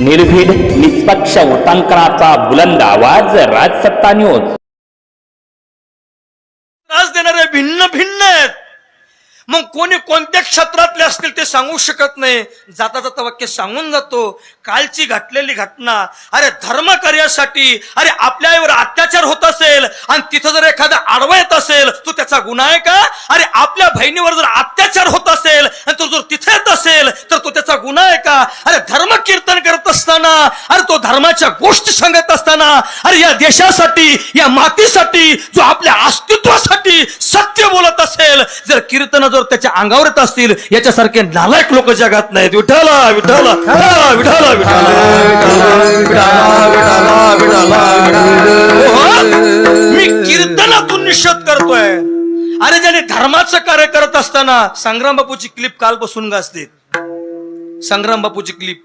निर्भीड निष्पक्ष उटांकनाचा बुलंद आवाज राजसत्ता न्यूज. त्रास देणारे भिन्न भिन्न आहेत. मग कोणी कोणत्या क्षेत्रातले असतील ते सांगू शकत नाही. जाता जाता वाक्य सांगून जातो. कालची घटलेली घटना अरे धर्म कार्यासाठी अरे आपल्यावर अत्याचार होत असेल आणि तिथं जर एखादा आडवा येत असेल तो त्याचा गुन्हा आहे का? अरे आपल्या बहिणीवर जर अत्याचार होत असेल आणि तो जर तिथे येत असेल तर तो त्याचा गुन्हा आहे का? अरे धर्म अरे तो धर्माच्या गोष्टी सांगत असताना अरे या देशासाठी या मातीसाठी जो आपल्या अस्तित्वासाठी सत्य बोलत असेल जर कीर्तन जर त्याच्या अंगावर येत असतील याच्यासारखे नालायक लोक जगात नाहीत. विठाला विठाला विठाला विठाला मी कीर्तनातून निषेध करतोय. अरे ज्याने धर्माचं कार्य करत असताना संग्राम बापूची क्लिप काल बसून गाजतेत संग्राम बापूची क्लिप.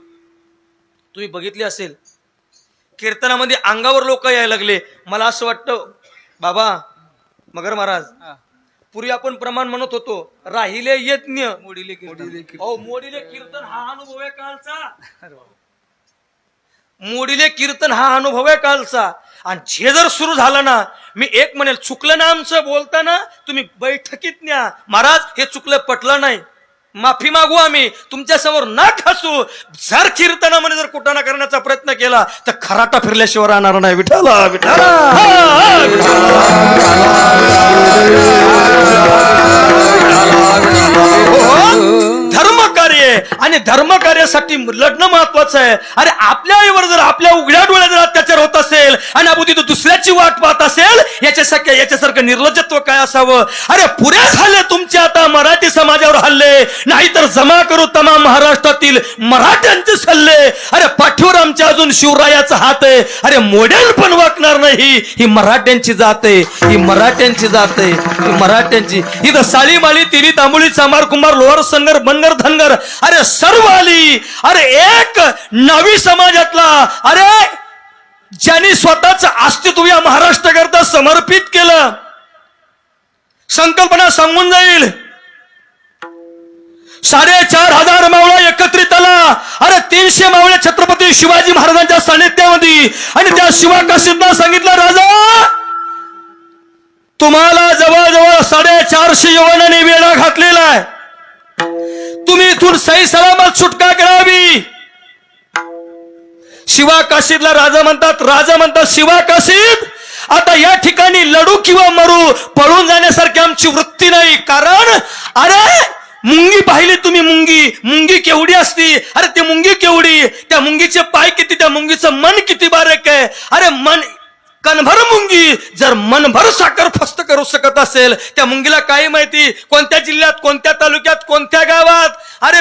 तुम्ही बघितली असेल. कीर्तनामध्ये अंगावर लोक यायला लागले. मला असं वाटतं बाबा मगर महाराज पूर्वी आपण प्रमाण म्हणत होतो राहिले यज्ञ. मोडीले मोडीले कीर्तन. हा अनुभव आहे कालचा. मोडीले कीर्तन हा अनुभव आहे कालचा. आणि जे जर सुरू झालं ना मी एक म्हणेल चुकलं ना आमचं बोलताना तुम्ही बैठकीत न्या. महाराज हे चुकलं पटलं नाही. माफी मागू आम्ही. तुमच्यासमोर ना खासू जर कीर्तनामध्ये जर कुटाणा करण्याचा प्रयत्न केला तर खराटा फिरल्याशिवाय राहणार नाही. विठाला विठाला हो, धर्म कार्य आणि धर्म करण्यासाठी लढणं महत्वाचं आहे. अरे आपल्या आईवर जर आपल्या उघड्या डोळ्या जर अत्याचार होत असेल आणि आपण तिथं दुसऱ्याची वाट पाहत असेल याच्यासारख्या याच्यासारखं निर्लज्जत्व काय असावं? अरे पुऱ्या झाले तुमचे आता मराठी समाजावर हल्ले. नाहीतर जमा करू तमाम महाराष्ट्रातील मराठ्यांचे सल्ले. अरे पाठीवर आमच्या अजून शिवरायाचा हात आहे. अरे मोडेल पण वाकणार नाही. ही मराठ्यांची जात आहे. ही मराठ्यांची जात आहे. ही मराठ्यांची. इथं साळीमाळी तिरी तांबुळी चामार कुंभार लोहार संगर बनगर धनगर. अरे सर्व आली. अरे एक नवी समाजातला अरे ज्यांनी स्वतःच अस्तित्व या महाराष्ट्राकरता समर्पित केलं संकल्पना सांगून जाईल. साडेचार हजार मावळा एकत्रित आला. अरे तीनशे मावळे छत्रपती शिवाजी महाराजांच्या सानिध्यामध्ये. आणि त्या शिवाकाशींना सांगितलं राजा तुम्हाला जवळजवळ साडेचारशे यवनाने वेळा घातलेला आहे. तुम्ही इथून सही सलामत सुटका शिवा काशीदला राजा म्हणतात राजा म्हणतात शिवा काशीद! आता या ठिकाणी लडू किंवा मरू पळून जाण्यासारखी आमची वृत्ती नाही. कारण अरे मुंगी पाहिली तुम्ही मुंगी. मुंगी केवढी असती? अरे ती मुंगी केवढी? त्या मुंगीचे पाय किती? त्या मुंगीचं मन किती बारीक आहे? अरे मन कणभर मुंगी. जर मनभर साखर फस्त करू शकत असेल त्या मुंगीला काय माहिती? कोणत्या जिल्ह्यात कोणत्या तालुक्यात कोणत्या गावात? अरे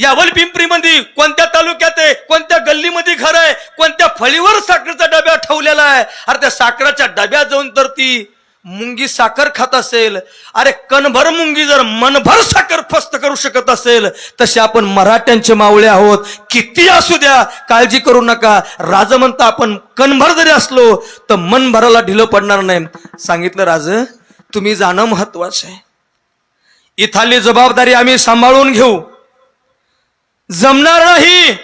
यावल पिंपरीमध्ये कोणत्या तालुक्यात आहे कोणत्या गल्लीमध्ये घर आहे कोणत्या फळीवर साखरेचा डब्या ठेवलेला आहे? अरे त्या साखरेच्या डब्यात जाऊन तर ती मुंगी साखर खात असेल. अरे कणभर मुंगी जर मनभर साखर फस्त करू शकत असेल तसे आपण मराठ्यांचे मावळे आहोत. किती असू द्या काळजी करू नका. राज म्हणता आपण कणभर जरी असलो तर मन भराला ढिलं पडणार नाही. सांगितलं राज तुम्ही जाणं महत्वाचं आहे. इथाली जबाबदारी आम्ही सांभाळून घेऊ. जमणार नाही.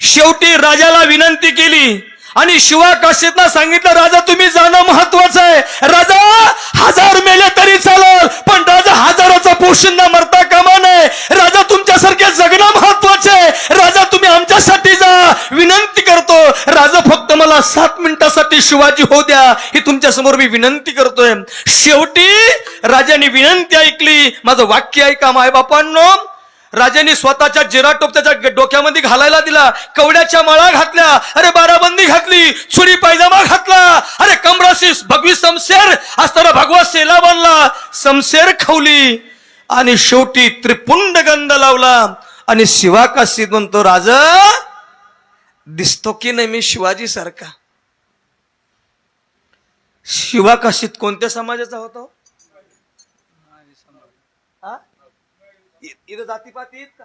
शेवटी राजाला विनंती केली आणि शिवा काशीतला सांगितलं राजा तुम्ही जाणं महत्वाचं आहे. राजा हजार मेले तरी चालल पण राजा हजाराचा पोशिंदा मरता कामा नये. राजा तुमच्यासारखे जगणं महत्वाचं आहे. राजा तुम्ही आमच्यासाठी जा. विनंती करतो. राजा फक्त मला सात मिनिटासाठी शिवाजी हो द्या. ही तुमच्यासमोर मी विनंती करतोय. शेवटी राजाने विनंती ऐकली. माझं वाक्य ऐका माय बापांनो राजाने स्वतःच्या जिराटोप त्याच्या डोक्यामध्ये घालायला दिला. कवड्याच्या माळा घातल्या. अरे बाराबंदी घातली. छुरी पायजामा घातला. अरे कमराशी भगवी समशेर. असताना भगवा सेला बांधला. समशेर खवली. आणि शेवटी त्रिपुंड गंध लावला. आणि शिवाकाशीत म्हणतो राजा दिसतो की नाही मी शिवाजी सारखा शिवाकाशीत कोणत्या समाजाचा होता हो? हा? इ- इथं जातीपाती आहेत का?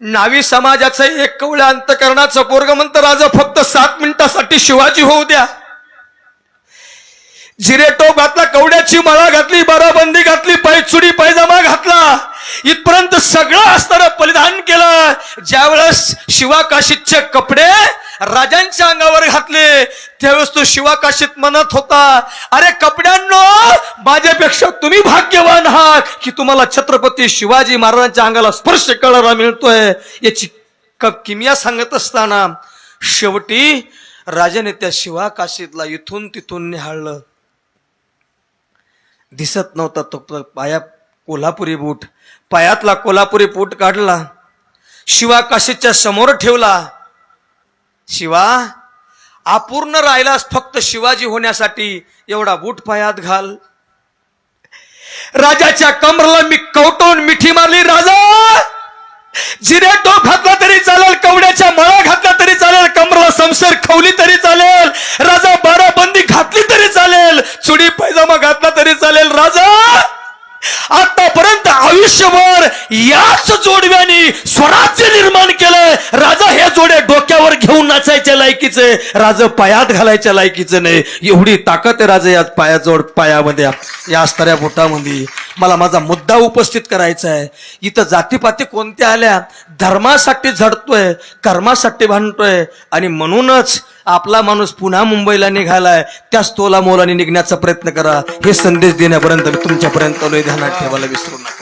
नावी समाजाचं एक कवळ्या अंतकरणाचं पोरग म्हणतं राजा फक्त सात मिनिटासाठी शिवाजी होऊ द्या. जिरेटो घातला कवड्याची माळा घातली बाराबंदी घातली पैचुडी पैजामा घातला. इथपर्यंत सगळं असताना परिधान केलं. ज्यावेळेस शिवाकाशीचे कपडे राजांच्या अंगावर घातले. त्यावेळेस तो शिवाकाशीत म्हणत होता अरे कपड्यांनो माझ्यापेक्षा तुम्ही भाग्यवान आहात की तुम्हाला छत्रपती शिवाजी महाराजांच्या अंगाला स्पर्श करायला मिळतोय. याची किमिया सांगत असताना शेवटी राजाने त्या शिवाकाशीतला इथून तिथून निहाळलं. दिसत नव्हता तो पाया कोल्हापुरी बूट. पायातला कोल्हापुरी बूट काढला. शिवाकाशीच्या समोर ठेवला. शिवा अपूर्ण राहिलास फक्त शिवाजी होण्यासाठी एवढा बूट पायात घाल. राजाच्या कमरला मी कवटून मिठी मारली राजा जिरे टोप घातला तरी चालेल कवड्याच्या मळा घातला तरी चालेल कमरला समशेर खवली तरी चालेल राजा बाराबंदी घातली तरी चालेल चुडी पैजामा घातला तरी चालेल राजा आतापर्यंत आयुष्यभर याच जोडव्याने स्वराज्य निर्माण केलंय. राजा हे जोड्या डोक्यावर घेऊन नाचायच्या लायकीचे राजा पायात घालायच्या लायकीचं नाही. एवढी ताकद आहे राजा या पाया जोड पायामध्ये या असणाऱ्या बोटामध्ये. मला माझा मुद्दा उपस्थित करायचा आहे. इथं जातीपाती कोणत्या आल्या? धर्मासाठी झडतोय कर्मासाठी भांडतोय. आणि म्हणूनच आपला माणूस पुन्हा मुंबईला निघालाय. त्याच तोला मोलाने निघण्याचा प्रयत्न करा. हे संदेश देण्यापर्यंत मी तुमच्यापर्यंत ध्यानात ठेवायला विसरू नका.